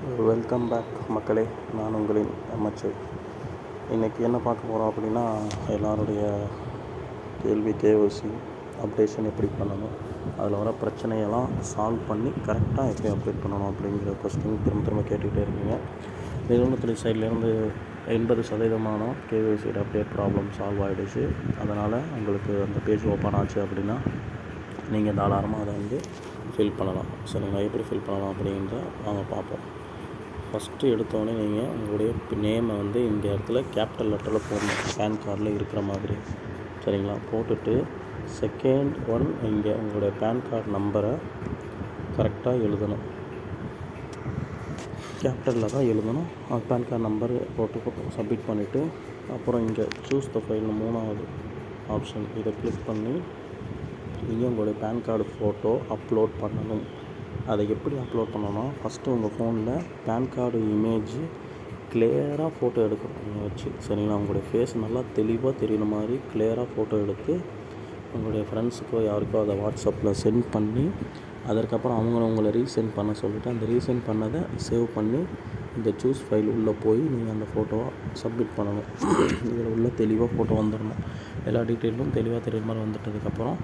Welcome back மக்களே. நான் உங்களின் அமைச்சர். இன்றைக்கி என்ன பார்க்க போகிறோம் அப்படின்னா எல்லாருடைய கேள்வி கேஓசி அப்டேஷன் எப்படி பண்ணணும் அதில் வர பிரச்சனையெல்லாம் சால்வ் பண்ணி கரெக்டாக எப்படி அப்டேட் பண்ணணும் அப்படிங்கிற கொஸ்டின் திரும்ப திரும்ப கேட்டுக்கிட்டே இருக்கீங்க. நிறுவனத்துறை சைட்லேருந்து எண்பது சதவீதமான கேஓசியோட அப்டேட் ப்ராப்ளம் சால்வ் ஆகிடுச்சு அதனால் உங்களுக்கு அந்த பேஜ் ஓப்பன் ஆச்சு அப்படின்னா நீங்கள் தாராளமாக அதை வந்து ஃபில் பண்ணலாம். சரிங்களா எப்படி ஃபில் பண்ணலாம் அப்படின்றத வாங்க பார்ப்போம். ஃபஸ்ட்டு எடுத்தோடனே நீங்கள் உங்களுடைய நேமை வந்து இந்த இடத்துல கேபிட்டல் லெட்டரில் போடணும். பேன் கார்டில் இருக்கிற மாதிரி. சரிங்களா? போட்டுட்டு செகண்ட் ஒன் இங்கே உங்களுடைய பேன் கார்டு நம்பரை கரெக்டாக எழுதணும். கேபிட்டலில் தான் எழுதணும். அது பேன் கார்டு நம்பர் போட்டு சப்மிட் பண்ணிவிட்டு அப்புறம் இங்கே சூஸ் த ஃபைல்னு மூணாவது ஆப்ஷன் இதை கிளிக் பண்ணி நீங்கள் உங்களுடைய பேன் கார்டு ஃபோட்டோ அப்லோட் பண்ணணும். அதை எப்படி அப்லோட் பண்ணணும்னா ஃபஸ்ட்டு உங்கள் ஃபோனில் பேன் கார்டு இமேஜ் கிளியராக ஃபோட்டோ எடுக்கணும். வச்சு சரிங்களா? உங்களுடைய ஃபேஸ் நல்லா தெளிவாக தெரியுற மாதிரி கிளியராக ஃபோட்டோ எடுத்து உங்களுடைய ஃப்ரெண்ட்ஸுக்கோ யாருக்கோ அதை வாட்ஸ்அப்பில் சென்ட் பண்ணி அதற்கப்புறம் அவங்கள உங்களை ரீசென்ட் பண்ண சொல்லிவிட்டு அந்த ரீசென்ட் பண்ணதை சேவ் பண்ணி இந்த சூஸ் ஃபைல் உள்ளே போய் நீங்கள் அந்த ஃபோட்டோவை சப்மிட் பண்ணணும். இதில் உள்ள தெளிவாக ஃபோட்டோ வந்துடணும். எல்லா டீட்டெயிலும் தெளிவாக தெரியுற மாதிரி வந்துட்டதுக்கப்புறம்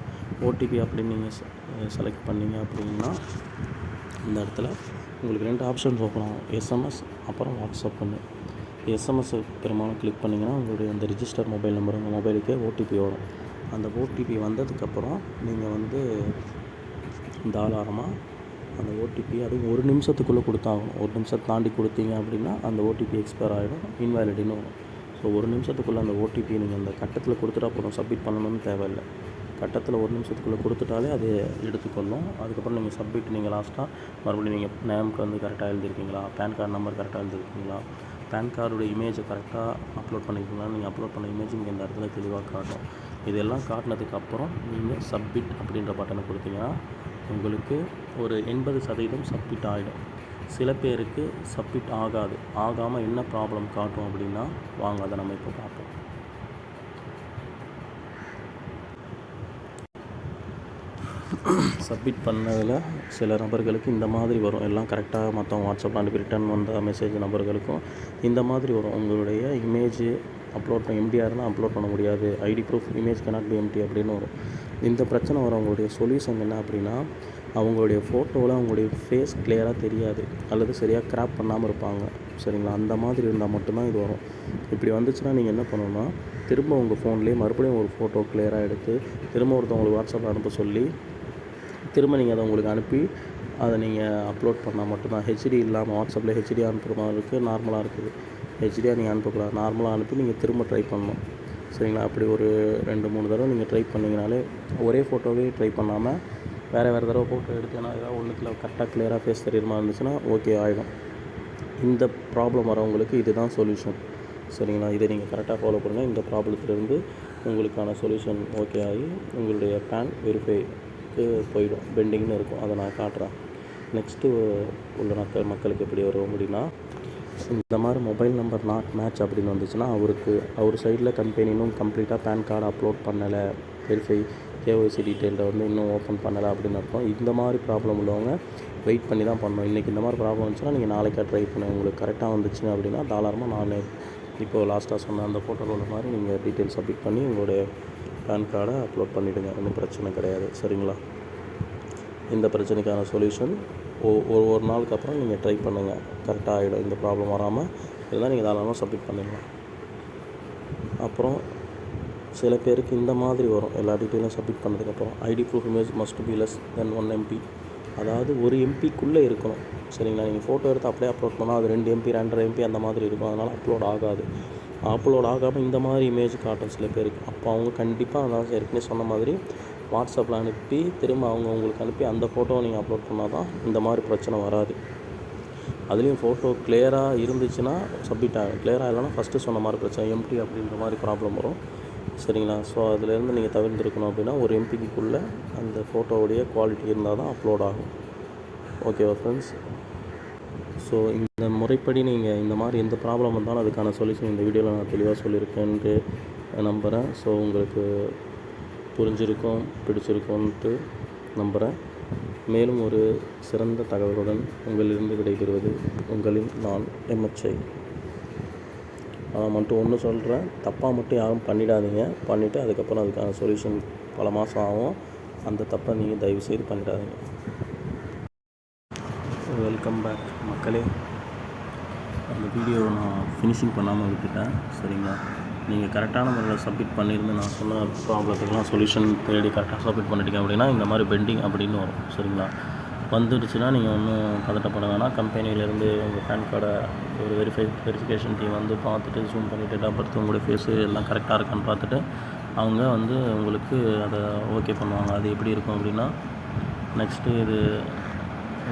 ஓடிபி அப்படின்னு நீங்கள் செலக்ட் பண்ணீங்க அப்படின்னா இந்த இடத்துல உங்களுக்கு ரெண்டு ஆப்ஷன்ஸ் ஓப்பன் ஆகும். எஸ்எம்எஸ் அப்புறம் வாட்ஸ்அப் பண்ணு எஸ்எம்எஸ் பெரும்பாலும் கிளிக் பண்ணிங்கன்னா உங்களுடைய அந்த ரிஜிஸ்டர் மொபைல் நம்பர் உங்கள் மொபைலுக்கே ஓடிபி வரும். அந்த ஓடிபி வந்ததுக்கப்புறம் நீங்கள் வந்து தாராளமாக அந்த ஓடிபி அதுவும் ஒரு நிமிஷத்துக்குள்ளே கொடுத்தாகணும். ஒரு நிமிஷம் தாண்டி கொடுத்தீங்க அப்படின்னா அந்த ஓடிபி எக்ஸ்பயர் ஆகிடும் இன்வாலிடின்னு வரும். ஸோ ஒரு நிமிஷத்துக்குள்ளே அந்த ஓடிபி நீங்கள் அந்த கட்டத்தில் கொடுத்துட்டா போதும். சப்மிட் பண்ணணும்னு தேவையில்லை. கட்டத்தில் ஒரு நிமிஷத்துக்குள்ளே கொடுத்துட்டாலே அது எடுத்துக்கொள்ளும். அதுக்கப்புறம் நீங்கள் சப்மிட் நீங்கள் லாஸ்ட்டாக மறுபடியும் நீங்கள் நேமுக்கு வந்து கரெக்டாக எழுதிருக்கீங்களா பேன் கார்டு நம்பர் கரெக்டாக எழுதிருக்கீங்களா பேன் கார்டோட இமேஜை கரெக்டாக அப்லோட் பண்ணியிருக்கீங்களா? நீங்கள் அப்லோட் பண்ண இமேஜ் இங்கே இந்த இடத்துல தெளிவாக காட்டும். இதெல்லாம் காட்டினதுக்கப்புறம் நீங்கள் சப்மிட் அப்படின்ற பட்டனை கொடுத்தீங்கன்னா உங்களுக்கு ஒரு எண்பது சதவீதம் சப்மிட் ஆகிடும் சில பேருக்கு சப்மிட் ஆகாது. ஆகாமல் என்ன ப்ராப்ளம் காட்டும் அப்படின்னா வாங்க அதை நம்ம இப்போ பார்ப்போம். சப்மிட் பண்ணதில் சில நபர்களுக்கு இந்த மாதிரி வரும். எல்லாம் கரெக்டாக மொத்தம் வாட்ஸ்அப்பில் அனுப்பி ரிட்டன் வந்த மெசேஜ் நபர்களுக்கும் இந்த மாதிரி வரும். உங்களுடைய இமேஜ் அப்லோட் பண்ண எம்டிஆர்னால் அப்லோட் பண்ண முடியாது. ID proof image cannot be empty அப்படின்னு வரும். இந்த பிரச்சனை வரவங்களுடைய சொல்யூஷன் என்ன அப்படின்னா அவங்களுடைய ஃபோட்டோவில் அவங்களுடைய ஃபேஸ் கிளியராக தெரியாது. அல்லது சரியாக கிராப் பண்ணாமல் இருப்பாங்க. சரிங்களா? அந்த மாதிரி இருந்தால் மட்டும்தான் இது வரும். இப்படி வந்துச்சுன்னா நீங்கள் என்ன பண்ணணும்னா திரும்ப உங்கள் ஃபோன்லேயே மறுபடியும் ஒரு ஃபோட்டோ கிளியராக எடுத்து திரும்ப ஒருத்தவங்களுக்கு வாட்ஸ்அப்பில் அனுப்ப சொல்லி திரும்ப நீங்கள் அதை உங்களுக்கு அனுப்பி அதை நீங்கள் அப்லோட் பண்ணால் மட்டும்தான். ஹெச்டி இல்லாமல் வாட்ஸ்அப்பில் ஹெச்டி அனுப்புகிற மாதிரி இருக்குது. நார்மலாக இருக்குது ஹெச்டியாக நீங்கள் அனுப்பக்கூடாது. நார்மலாக அனுப்பி நீங்கள் திரும்ப ட்ரை பண்ணணும். சரிங்களா? அப்படி ஒரு ரெண்டு மூணு தடவை நீங்கள் ட்ரை பண்ணிங்கனாலே ஒரே ஃபோட்டோவே ட்ரை பண்ணாமல் வேறு வேறு தடவை ஃபோட்டோ எடுத்தேன்னா ஏதாவது ஒன்றுத்தில் கரெக்டாக கிளியராக ஃபேஸ் தெரியுமா இருந்துச்சுன்னா ஓகே ஆகிடும் இந்த ப்ராப்ளம் வரவங்களுக்கு இதுதான் சொல்யூஷன் சரிங்களா? இதை நீங்கள் கரெக்டாக ஃபாலோ பண்ணுங்கள் இந்த ப்ராப்ளத்துலேருந்து உங்களுக்கான சொல்யூஷன் ஓகே ஆகி உங்களுடைய பேன் வெரிஃபை வெரிஃபைக்கு போயிடும். பெண்டிங்னு இருக்கும். அதை நான் காட்டுறேன். நெக்ஸ்ட்டு உள்ள மக்கள் மக்களுக்கு எப்படி வரும் அப்படின்னா இந்த மாதிரி மொபைல் நம்பர் நாட் மேட்ச் அப்படின்னு வந்துச்சுன்னா அவருக்கு அவர் சைடில் கம்பெனி இன்னும் கம்ப்ளீட்டாக பேன் கார்டு அப்லோட் பண்ணலை. வெரிஃபை கேஒய்சி டீட்டெயிலில் வந்து இன்னும் ஓப்பன் பண்ணலை அப்படின்னு அர்த்தம். இந்த மாதிரி ப்ராப்ளம் உள்ளவங்க வெயிட் பண்ணி தான் பண்ணணும். இன்றைக்கி இந்த மாதிரி ப்ராப்ளம் வந்துச்சுன்னா நீங்கள் நாளைக்கா ட்ரை பண்ணுங்க. உங்களுக்கு கரெக்டாக வந்துச்சு அப்படின்னா தாராளமாக நான் இப்போ லாஸ்ட்டாக சொன்ன அந்த ஃபோட்டோவில் உள்ள மாதிரி நீங்கள் டீட்டெயில் சப்மிட் பண்ணி உங்களுடைய பேன் கார்டை அப்லோட் பண்ணிவிடுங்க ஒன்றும் பிரச்சனை கிடையாது. சரிங்களா? இந்த பிரச்சனைக்கான சொல்யூஷன் ஒ ஒரு ஒரு நாளுக்கு அப்புறம் நீங்கள் ட்ரை பண்ணுங்கள் கரெக்டாக ஆகிடும் இந்த ப்ராப்ளம் வராமல் இருந்தால் நீங்கள் தாராளமாக சப்மிட் பண்ணிடலாம். அப்புறம் சில பேருக்கு இந்த மாதிரி வரும். எல்லா டீட்டெயிலும் சப்மிட் பண்ணதுக்கப்புறம் ID proof image must be less than one MB அதாவது ஒரு எம்பிக்குள்ளே இருக்கணும். சரிங்களா? நீங்கள் ஃபோட்டோ எடுத்து அப்படியே அப்லோட் பண்ணால் அது ரெண்டு எம்பி ரெண்டரை எம்பி அந்த மாதிரி இருக்கும். அதனால் அப்லோட் ஆகாது. அப்லோட் ஆகாமல் இந்த மாதிரி இமேஜ் காட்டும் சில பேருக்கு. அப்போ அவங்க கண்டிப்பாக அதான் ஏற்கனவே சொன்ன மாதிரி வாட்ஸ்அப்பில் அனுப்பி திரும்ப அவங்க உங்களுக்கு அனுப்பி அந்த ஃபோட்டோவை நீங்கள் அப்லோட் பண்ணால் தான் இந்த மாதிரி பிரச்சனை வராது. அதுலேயும் ஃபோட்டோ கிளியராக இருந்துச்சுன்னா சப்மிட் ஆகும் கிளியராக இல்லைனா ஃபஸ்ட்டு சொன்ன மாதிரி பிரச்சனை எம்டி அப்படின்ற மாதிரி ப்ராப்ளம் வரும். சரிங்களா? ஸோ அதுலேருந்து நீங்கள் தவிர்த்துருக்கணும் அப்படின்னா ஒரு எம்பிக்குள்ளே அந்த ஃபோட்டோவுடைய குவாலிட்டி இருந்தால் தான் அப்லோட் ஆகும். ஓகேவா ஃப்ரெண்ட்ஸ் ஸோ இந்த முறைப்படி நீங்கள் இந்த மாதிரி எந்த ப்ராப்ளம் வந்தாலும் அதுக்கான சொல்யூஷன் இந்த வீடியோவில் நான் தெளிவாக சொல்லியிருக்கேன்ட்டு நம்புகிறேன் ஸோ உங்களுக்கு புரிஞ்சிருக்கும் பிடிச்சிருக்கும்ன்ட்டு நம்புகிறேன் மேலும் ஒரு சிறந்த தகவலுடன் உங்களிலிருந்து விடைபெறுவது உங்களின் நான் எம்எச்ஐ ஆனால் மட்டும் ஒன்று சொல்கிறேன் தப்பாக மட்டும் யாரும் பண்ணிடாதீங்க. பண்ணிவிட்டு அதுக்கப்புறம் அதுக்கான சொல்யூஷன் பல மாதம் ஆகும். அந்த தப்பை நீங்கள் தயவுசெய்து பண்ணிடாதீங்க. வெல்கம் பேக் மக்களே. அந்த வீடியோவை நான் ஃபினிஷிங் பண்ணாமல் விட்டுட்டேன். சரிங்களா? நீங்கள் கரெக்டான முறையில் சப்மிட் பண்ணியிருந்து நான் சொன்ன ப்ராப்ளத்துக்கெலாம் சொல்யூஷன் தேடி கரெக்டாக சப்மிட் பண்ணிட்டீங்க அப்படின்னா இந்த மாதிரி பெண்டிங் அப்படின்னு வரும். சரிங்களா? வந்துடுச்சுன்னா நீங்கள் ஒன்றும் பதட்டப்பட வேணாம். கம்பெனிலேருந்து உங்கள் பேன் கார்டை ஒரு வெரிஃபை வெரிஃபிகேஷன் டீம் வந்து பார்த்துட்டு ஜூம் பண்ணிவிட்டு டேட் உங்களுடைய ஃபேஸு எல்லாம் கரெக்டாக இருக்கான்னு பார்த்துட்டு அவங்க வந்து உங்களுக்கு அதை ஓகே பண்ணுவாங்க. அது எப்படி இருக்கும் அப்படின்னா நெக்ஸ்ட்டு இது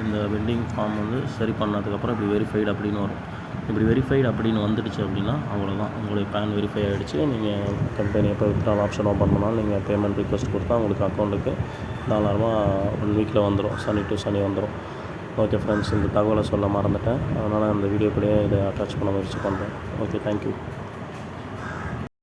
இந்த வெண்டிங் ஃபார்ம் வந்து சரி பண்ணதுக்கப்புறம் இப்படி வெரிஃபைடு அப்படின்னு வரும். இப்படி வெரிஃபைடு அப்படின்னு வந்துடுச்சு அப்படின்னா அவ்வளோதான் உங்களுடைய பேன் வெரிஃபை ஆகிடுச்சு நீங்கள் கம்பெனி எப்போ வித்ட்ரால் ஆப்ஷன் ஓப்பன் பண்ணாலும் நீங்கள் பேமெண்ட் ரிக்வஸ்ட் கொடுத்தா உங்களுக்கு அக்கௌண்ட்டுக்கு தாராளமாக ஒன் வீக்கில் வந்துடும் சனி டு சனி வந்துடும் ஓகே ஃப்ரெண்ட்ஸ் இந்த தகவலை சொல்ல மறந்துட்டேன். அதனால் அந்த வீடியோக்குள்ளேயே இதை அட்டாச் பண்ண முயற்சி பண்ணுறேன் ஓகே தேங்க்யூ